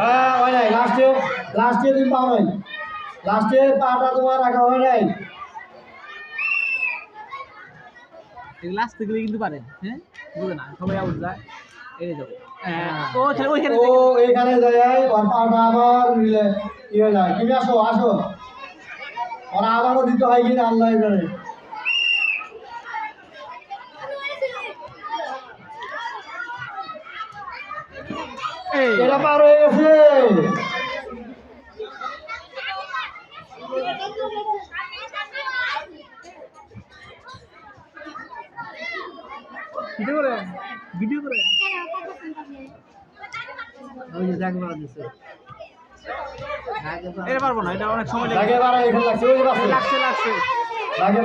হ্যাঁ হয় নাই। লাস্টে লাস্টে তুমি পাও নাই। লাস্টে পাটা তোমার রাখা হয় নাই। আসতে গেলে কিন্তু পারে হ্যাঁ? বুঝে না সবাই আউট যায়। এই যাবে ও ছেলে ওইখানে ও এখানে যায় ওর পাটা আবার ইয়ে যায়। তুমি আসো আসো। ওরা আবারও দিতে হয় কিনা আল্লাহ জানে। এটা পার হয়ে গেছে। ভিডিও করে ভিডিও করে ওই যে দেখবা দিছে। এটা পারব না এটা অনেক সময় লাগে লাগছে লাগছে লাগছে। লাগে